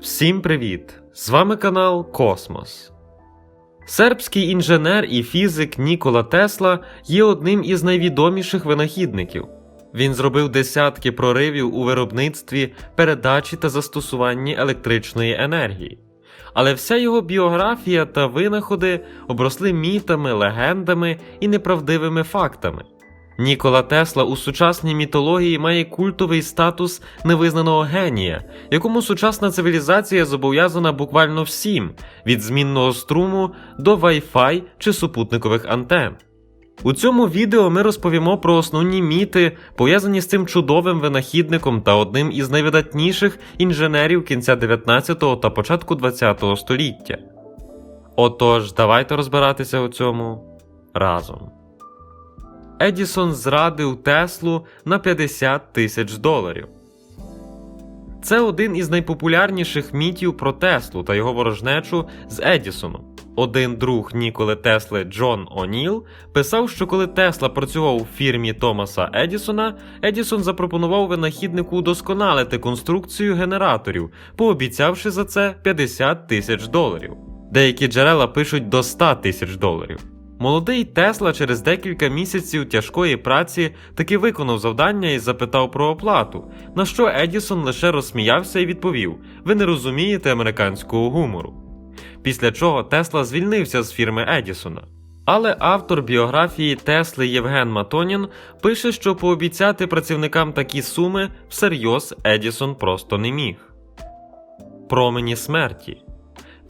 Всім привіт! З вами канал Космос. Сербський інженер і фізик Нікола Тесла є одним із найвідоміших винахідників. Він зробив десятки проривів у виробництві, передачі та застосуванні електричної енергії. Але вся його біографія та винаходи обросли мітами, легендами і неправдивими фактами. Нікола Тесла у сучасній мітології має культовий статус невизнаного генія, якому сучасна цивілізація зобов'язана буквально всім від змінного струму до Wi-Fi чи супутникових антен. У цьому відео ми розповімо про основні міти, пов'язані з цим чудовим винахідником та одним із найвидатніших інженерів кінця 19 та початку 20 століття. Отож, давайте розбиратися у цьому разом. Едісон зрадив Теслу на 50 тисяч доларів. Це один із найпопулярніших мітів про Теслу та його ворожнечу з Едісоном. Один друг Ніколи Тесли Джон О'Ніл писав, що коли Тесла працював у фірмі Томаса Едісона, Едісон запропонував винахіднику удосконалити конструкцію генераторів, пообіцявши за це 50 тисяч доларів. Деякі джерела пишуть до 100 тисяч доларів. Молодий Тесла через декілька місяців тяжкої праці таки виконав завдання і запитав про оплату, на що Едісон лише розсміявся і відповів: Ви не розумієте американського гумору. Після чого Тесла звільнився з фірми Едісона. Але автор біографії Тесли Євген Матонін пише, що пообіцяти працівникам такі суми всерйоз Едісон просто не міг. Промені смерті.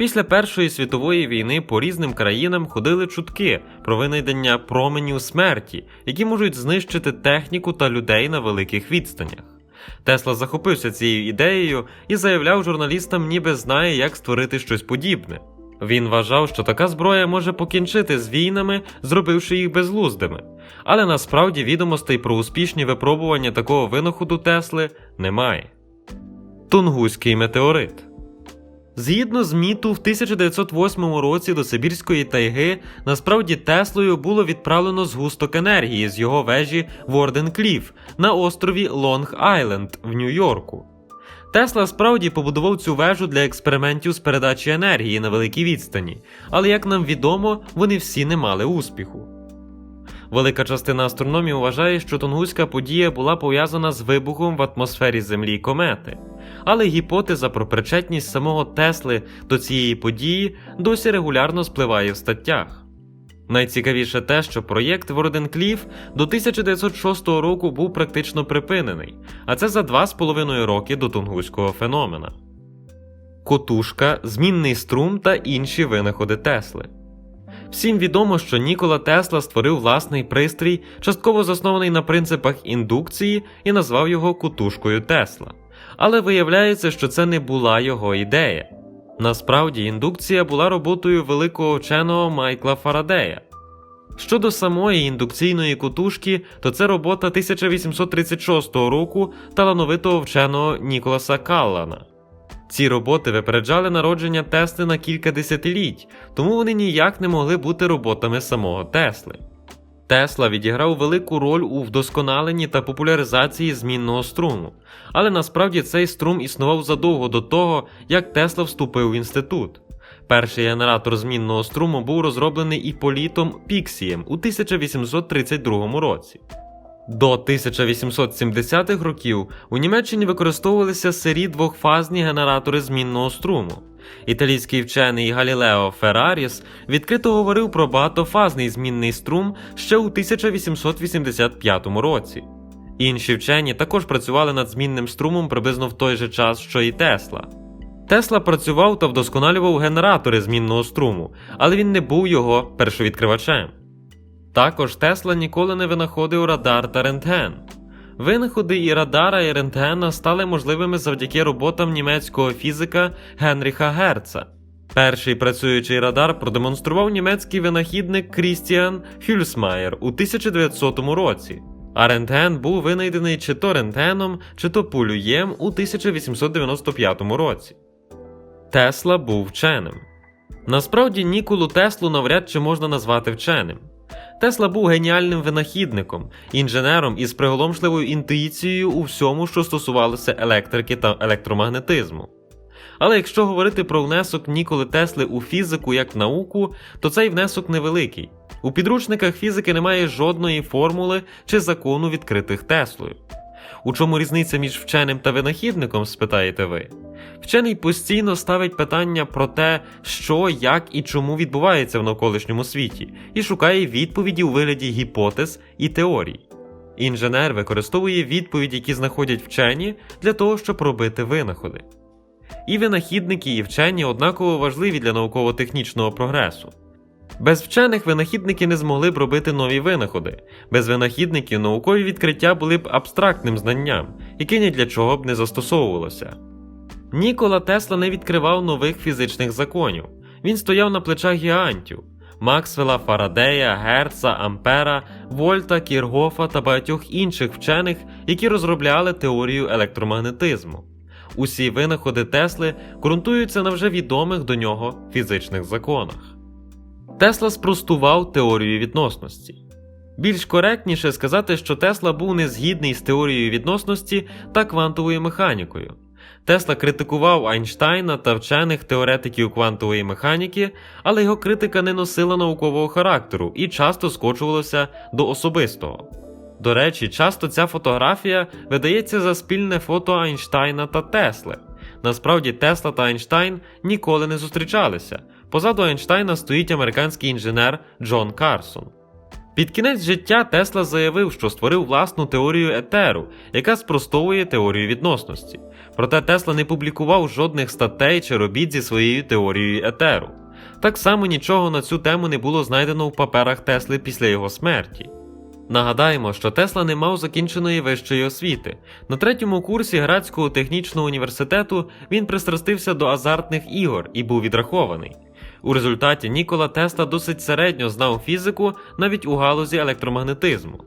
Після Першої світової війни по різним країнам ходили чутки про винайдення променів смерті, які можуть знищити техніку та людей на великих відстанях. Тесла захопився цією ідеєю і заявляв журналістам, ніби знає, як створити щось подібне. Він вважав, що така зброя може покінчити з війнами, зробивши їх безглуздими. Але насправді відомостей про успішні випробування такого винаходу Тесли немає. Тунгуський метеорит. Згідно з міту, в 1908 році до Сибірської тайги насправді Теслою було відправлено згусток енергії з його вежі Ворден Кліф на острові Лонг Айленд в Нью-Йорку. Тесла справді побудував цю вежу для експериментів з передачі енергії на великій відстані, але як нам відомо, вони всі не мали успіху. Велика частина астрономів вважає, що Тунгуська подія була пов'язана з вибухом в атмосфері Землі комети, але гіпотеза про причетність самого Тесли до цієї події досі регулярно спливає в статтях. Найцікавіше те, що проєкт Ворденкліф до 1906 року був практично припинений, а це за два з половиною роки до тунгуського феномена. Котушка, змінний струм та інші винаходи Тесли. Всім відомо, що Нікола Тесла створив власний пристрій, частково заснований на принципах індукції, і назвав його кутушкою Тесла. Але виявляється, що це не була його ідея. Насправді, індукція була роботою великого вченого Майкла Фарадея. Щодо самої індукційної кутушки, то це робота 1836 року талановитого вченого Ніколаса Каллана. Ці роботи випереджали народження Тесли на кілька десятиліть, тому вони ніяк не могли бути роботами самого Тесли. Тесла відіграв велику роль у вдосконаленні та популяризації змінного струму, але насправді цей струм існував задовго до того, як Тесла вступив в інститут. Перший генератор змінного струму був розроблений Іполітом Піксієм у 1832 році. До 1870-х років у Німеччині використовувалися сирі двохфазні генератори змінного струму. Італійський вчений Галілео Ферраріс відкрито говорив про багатофазний змінний струм ще у 1885 році. Інші вчені також працювали над змінним струмом приблизно в той же час, що і Тесла. Тесла працював та вдосконалював генератори змінного струму, але він не був його першовідкривачем. Також Тесла ніколи не винаходив радар та рентген. Винаходи і радара і рентгена стали можливими завдяки роботам німецького фізика Генріха Герца. Перший працюючий радар продемонстрував німецький винахідник Крістіан Хюльсмаєр у 1900 році, а рентген був винайдений чи то рентгеном, чи то пулюєм у 1895 році. Тесла був вченим. Насправді Ніколу Теслу навряд чи можна назвати вченим. Тесла був геніальним винахідником, інженером із приголомшливою інтуїцією у всьому, що стосувалося електрики та електромагнетизму. Але якщо говорити про внесок Ніколи Тесли у фізику як науку, то цей внесок невеликий. У підручниках фізики немає жодної формули чи закону відкритих Теслою. У чому різниця між вченим та винахідником, спитаєте ви? Вчений постійно ставить питання про те, що, як і чому відбувається в навколишньому світі, і шукає відповіді у вигляді гіпотез і теорій. Інженер використовує відповіді, які знаходять вчені, для того, щоб робити винаходи. І винахідники, і вчені однаково важливі для науково-технічного прогресу. Без вчених винахідники не змогли б робити нові винаходи. Без винахідників наукові відкриття були б абстрактним знанням, яке ні для чого б не застосовувалося. Нікола Тесла не відкривав нових фізичних законів. Він стояв на плечах гігантів Максвелла, Фарадея, Герца, Ампера, Вольта, Кіргофа та багатьох інших вчених, які розробляли теорію електромагнетизму. Усі винаходи Тесли ґрунтуються на вже відомих до нього фізичних законах. Тесла спростував теорію відносності. Більш коректніше сказати, що Тесла був не згідний з теорією відносності та квантовою механікою. Тесла критикував Айнштайна та вчених теоретиків квантової механіки, але його критика не носила наукового характеру і часто скочувалася до особистого. До речі, часто ця фотографія видається за спільне фото Айнштайна та Тесли. Насправді Тесла та Айнштайн ніколи не зустрічалися. Позаду Айнштайна стоїть американський інженер Джон Карсон. Під кінець життя Тесла заявив, що створив власну теорію етеру, яка спростовує теорію відносності. Проте Тесла не публікував жодних статей чи робіт зі своєю теорією етеру. Так само нічого на цю тему не було знайдено в паперах Тесли після його смерті. Нагадаємо, що Тесла не мав закінченої вищої освіти. На третьому курсі Градського технічного університету він пристрастився до азартних ігор і був відрахований. У результаті Нікола Тесла досить середньо знав фізику навіть у галузі електромагнетизму.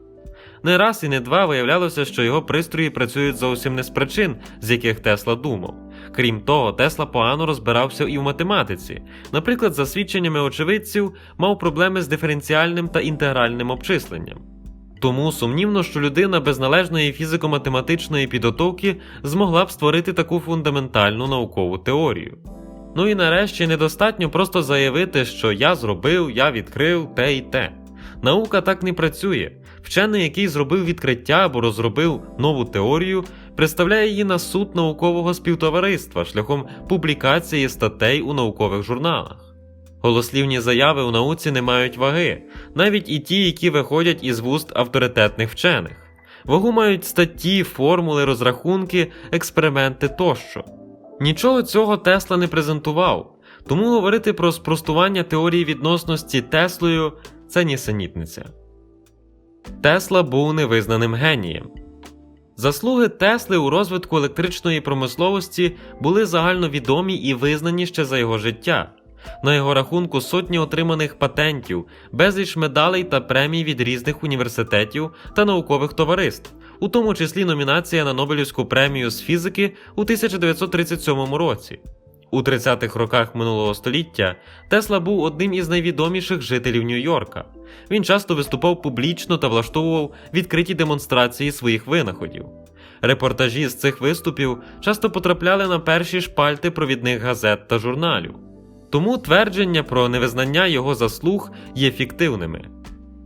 Не раз і не два виявлялося, що його пристрої працюють зовсім не з причин, з яких Тесла думав. Крім того, Тесла погано розбирався і в математиці. Наприклад, за свідченнями очевидців, мав проблеми з диференціальним та інтегральним обчисленням. Тому сумнівно, що людина без належної фізико-математичної підготовки змогла б створити таку фундаментальну наукову теорію. Ну і нарешті недостатньо просто заявити, що я зробив, я відкрив те і те. Наука так не працює. Вчений, який зробив відкриття або розробив нову теорію, представляє її на суд наукового співтовариства шляхом публікації статей у наукових журналах. Голослівні заяви у науці не мають ваги, навіть і ті, які виходять із вуст авторитетних вчених. Вагу мають статті, формули, розрахунки, експерименти тощо. Нічого цього Тесла не презентував, тому говорити про спростування теорії відносності Теслою це нісенітниця. Тесла був невизнаним генієм. Заслуги Тесли у розвитку електричної промисловості були загальновідомі і визнані ще за його життя. На його рахунку сотні отриманих патентів, безліч медалей та премій від різних університетів та наукових товариств, у тому числі номінація на Нобелівську премію з фізики у 1937 році. У 30-х роках минулого століття Тесла був одним із найвідоміших жителів Нью-Йорка. Він часто виступав публічно та влаштовував відкриті демонстрації своїх винаходів. Репортажі з цих виступів часто потрапляли на перші шпальти провідних газет та журналів. Тому твердження про невизнання його заслуг є фіктивними.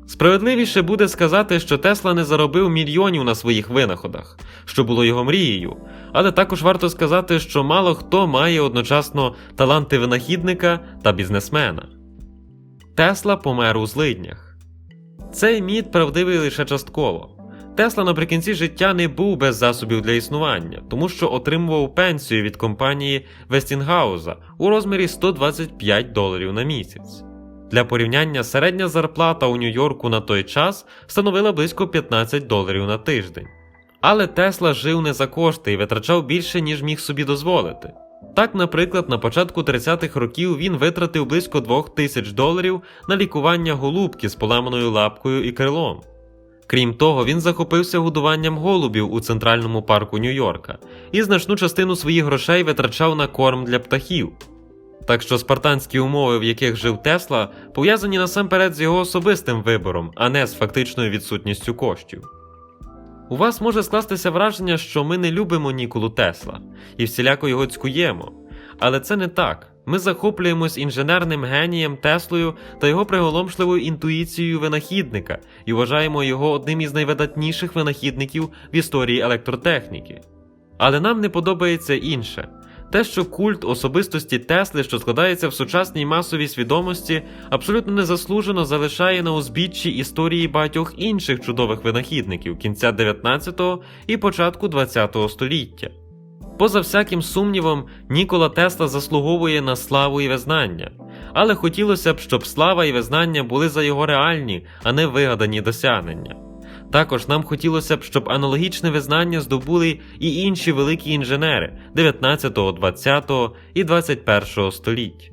Справедливіше буде сказати, що Тесла не заробив мільйонів на своїх винаходах, що було його мрією, але також варто сказати, що мало хто має одночасно таланти винахідника та бізнесмена. Тесла помер у злиднях. Цей міт правдивий лише частково. Тесла наприкінці життя не був без засобів для існування, тому що отримував пенсію від компанії Вестінгауза у розмірі 125 доларів на місяць. Для порівняння середня зарплата у Нью-Йорку на той час становила близько 15 доларів на тиждень. Але Тесла жив не за кошти і витрачав більше, ніж міг собі дозволити. Так, наприклад, на початку 30-х років він витратив близько 2000 доларів на лікування голубки з поламаною лапкою і крилом. Крім того, він захопився годуванням голубів у центральному парку Нью-Йорка і значну частину своїх грошей витрачав на корм для птахів. Так що спартанські умови, в яких жив Тесла, пов'язані насамперед з його особистим вибором, а не з фактичною відсутністю коштів. У вас може скластися враження, що ми не любимо Ніколу Тесла і всіляко його цькуємо. Але це не так. Ми захоплюємось інженерним генієм Теслою та його приголомшливою інтуїцією винахідника і вважаємо його одним із найвидатніших винахідників в історії електротехніки. Але нам не подобається інше. Те, що культ особистості Тесли, що складається в сучасній масовій свідомості, абсолютно незаслужено залишає на узбіччі історії багатьох інших чудових винахідників кінця 19-го і початку 20-го століття. Поза всяким сумнівом, Нікола Тесла заслуговує на славу і визнання, але хотілося б, щоб слава і визнання були за його реальні, а не вигадані досягнення. Також нам хотілося б, щоб аналогічне визнання здобули і інші великі інженери 19, 20 і 21 століть.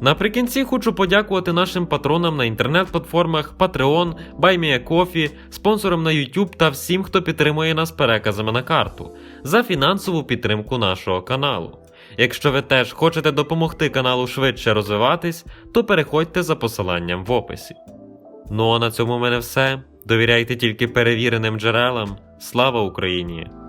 Наприкінці хочу подякувати нашим патронам на інтернет-платформах Patreon, BuyMeACoffee, спонсорам на YouTube та всім, хто підтримує нас переказами на карту, за фінансову підтримку нашого каналу. Якщо ви теж хочете допомогти каналу швидше розвиватись, то переходьте за посиланням в описі. Ну а на цьому в мене все. Довіряйте тільки перевіреним джерелам. Слава Україні!